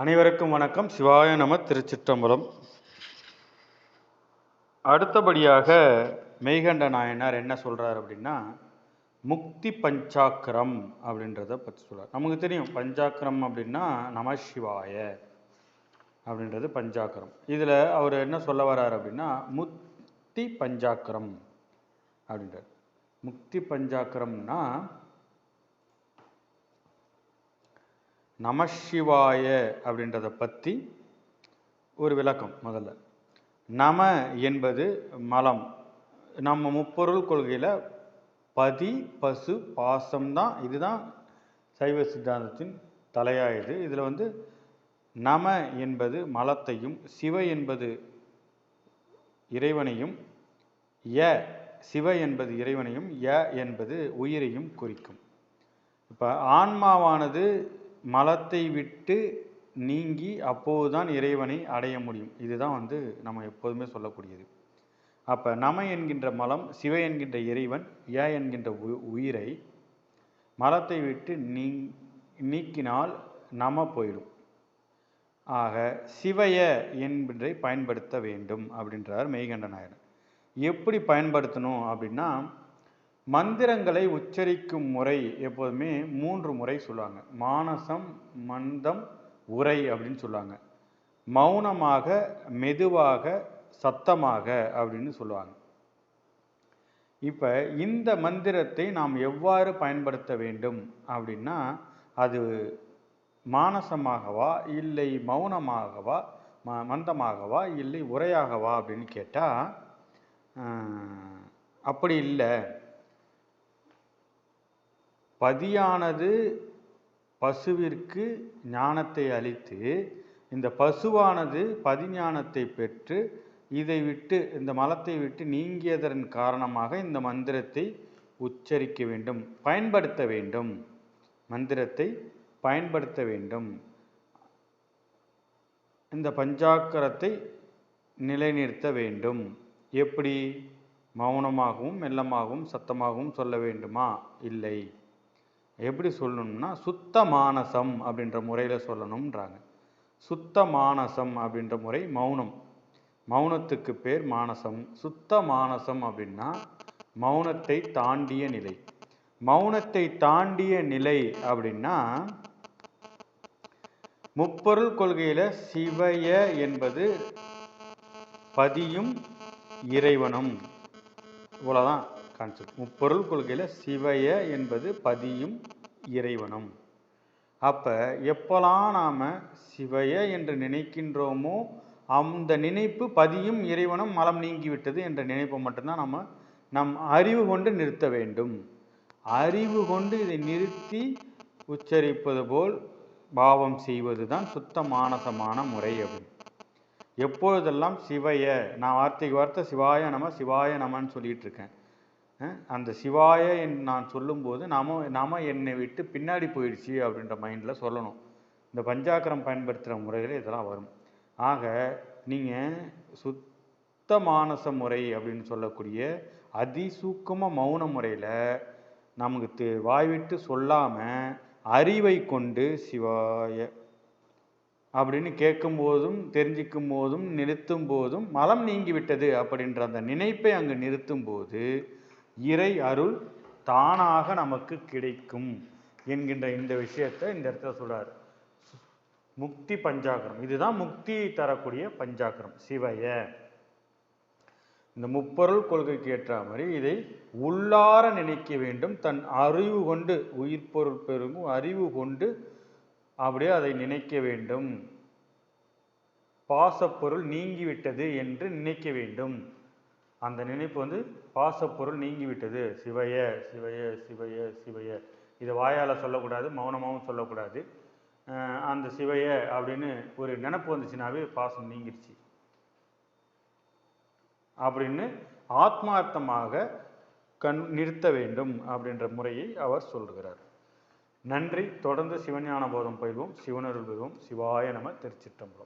அனைவருக்கும் வணக்கம். சிவாய நம திருச்சிற்றம்பலம். அடுத்தபடியாக மெய்கண்ட நாயனார் என்ன சொல்கிறார் அப்படின்னா முக்தி பஞ்சாக்கரம் அப்படின்றத பற்றி சொல்கிறார் நமக்கு தெரியும் பஞ்சாக்கரம் அப்படின்னா நமசிவாய அப்படின்றது பஞ்சாக்கரம். இதில் அவர் என்ன சொல்ல வர்றார் அப்படின்னா முக்தி பஞ்சாக்கரம் அப்படின்றார். முக்தி பஞ்சாக்கரம்னா நமசிவாய அப்படின்றத பற்றி ஒரு விளக்கம் முதல்ல. நம என்பது மலம். நம்ம முப்பொருள் கொள்கையில் பதி பசு பாசம் தான் இதுதான் சைவ சித்தாந்தத்தின் தலையாயுது. இதில் வந்து நம என்பது மலத்தையும் சிவ என்பது இறைவனையும் ய சிவ என்பது இறைவனையும் ய என்பது உயிரையும் குறிக்கும். இப்போ ஆன்மாவானது மலத்தை விட்டு நீங்கி அப்போதுதான் இறைவனை அடைய முடியும். இதுதான் வந்து நம்ம எப்போதுமே சொல்லக்கூடியது. அப்போ நம என்கின்ற மலம் சிவ என்கின்ற இறைவன் ஏ என்கின்ற உயிரை மலத்தை விட்டு நீ நீக்கினால் நம போயிடும். ஆக சிவய என்பதை பயன்படுத்த வேண்டும் அப்படின்றார் மெய்கண்ட நாயர் எப்படி பயன்படுத்தணும் அப்படின்னா மந்திரங்களை உச்சரிக்கும் முறை எப்போதுமே மூன்று முறை சொல்லுவாங்க. மானசம் மந்தம் உரை அப்படின்னு சொல்லுவாங்க. மௌனமாக மெதுவாக சத்தமாக அப்படின்னு சொல்லுவாங்க. இப்போ இந்த மந்திரத்தை நாம் எவ்வாறு பயன்படுத்த வேண்டும் அப்படின்னா அது மானசமாகவா இல்லை மௌனமாகவா ம மந்தமாகவா இல்லை உரையாகவா அப்படின்னு கேட்டால் அப்படி இல்லை. பதியானது பசுவிற்கு ஞானத்தை அளித்து இந்த பசுவானது பதிஞானத்தை பெற்று இதை விட்டு இந்த மலத்தை விட்டு நீங்கியதன் காரணமாக இந்த மந்திரத்தை உச்சரிக்க வேண்டும் பயன்படுத்த வேண்டும். மந்திரத்தை பயன்படுத்த வேண்டும். இந்த பஞ்சாக்கரத்தை நிலைநிறுத்த வேண்டும். எப்படி? மௌனமாகவும் மெல்லமாகவும் சத்தமாகவும் சொல்ல வேண்டுமா? இல்லை. எப்படி சொல்லணும்னா சுத்த மானசம் அப்படின்ற முறையில் சொல்லணும்ன்றாங்க. சுத்த மானசம் அப்படின்ற முறை மௌனம். மௌனத்துக்கு பேர் மானசம். சுத்த மானசம் அப்படின்னா மௌனத்தை தாண்டிய நிலை. மௌனத்தை தாண்டிய நிலை அப்படின்னா முப்பொருள் கொள்கையில சிவய என்பது பதியும் இறைவனும். இவ்வளோதான் கான்செப்ட் முப்பொருள் கொள்கையில் சிவய என்பது பதியும் இறைவனும். அப்போ எப்போலாம் நாம் சிவய என்று நினைக்கின்றோமோ அந்த நினைப்பு பதியும் இறைவனும் மலம் நீங்கிவிட்டது என்ற நினைப்பை மட்டும்தான் நம்ம நம் அறிவு கொண்டு நிறுத்த வேண்டும். அறிவு கொண்டு இதை நிறுத்தி உச்சரிப்பது போல் பாவம் செய்வது தான் சுத்த மானசமான முறை அப்படின்னு எப்பொழுதெல்லாம் சிவைய நான் வார்த்தைக்கு வார்த்தை சிவாய நம சிவாய நமன்னு சொல்லிகிட்ருக்கேன் இருக்கேன். அந்த சிவாய என் நான் சொல்லும்போது நாம் நாம் என்னை விட்டு பின்னாடி போயிடுச்சு அப்படின்ற மைண்டில் சொல்லணும். இந்த பஞ்சாக்கரம் பயன்படுத்துகிற முறையில் இதெல்லாம் வரும். ஆக நீங்கள் சுத்த மானச முறை அப்படின்னு சொல்லக்கூடிய அதிசூக்கம மௌன முறையில் நமக்கு வாய்விட்டு சொல்லாமல் அறிவை கொண்டு சிவாய அப்படின்னு கேட்கும் போதும் தெரிஞ்சிக்கும் போதும் நிறுத்தும் போதும் மலம் நீங்கிவிட்டது அப்படின்ற அந்த நினைப்பை அங்கு நிறுத்தும் போது இறை அருள் தானாக நமக்கு கிடைக்கும் என்கின்ற இந்த விஷயத்தை இந்த இடத்துல சொல்றாரு. முக்தி பஞ்சாகரம் இதுதான் முக்தி தரக்கூடிய பஞ்சாகரம் சிவைய. இந்த முப்பொருள் கொள்கைக்கு ஏற்ற மாதிரி இதை உள்ளார நினைக்க வேண்டும். தன் அறிவு கொண்டு உயிர் பொருள் பெருங்கும் அறிவு கொண்டு அப்படியே அதை நினைக்க வேண்டும். பாசப்பொருள் நீங்கிவிட்டது என்று நினைக்க வேண்டும். அந்த நினைப்பு வந்து பாசப்பொருள் நீங்கிவிட்டது. சிவைய சிவைய சிவைய சிவைய. இதை வாயால் சொல்லக்கூடாது மௌனமாகவும் சொல்லக்கூடாது. அந்த சிவைய அப்படின்னு ஒரு நினப்பு வந்துச்சுனாவே பாசம் நீங்கிடுச்சு அப்படின்னு ஆத்மார்த்தமாக கண் நிறுத்த வேண்டும் அப்படின்ற முறையை அவர் சொல்கிறார் நன்றி. தொடர்ந்து சிவஞான போதம் பயில்வோம். சிவனருள் பெறுவோம். சிவாய நம திருச்சிற்றம்பலம்.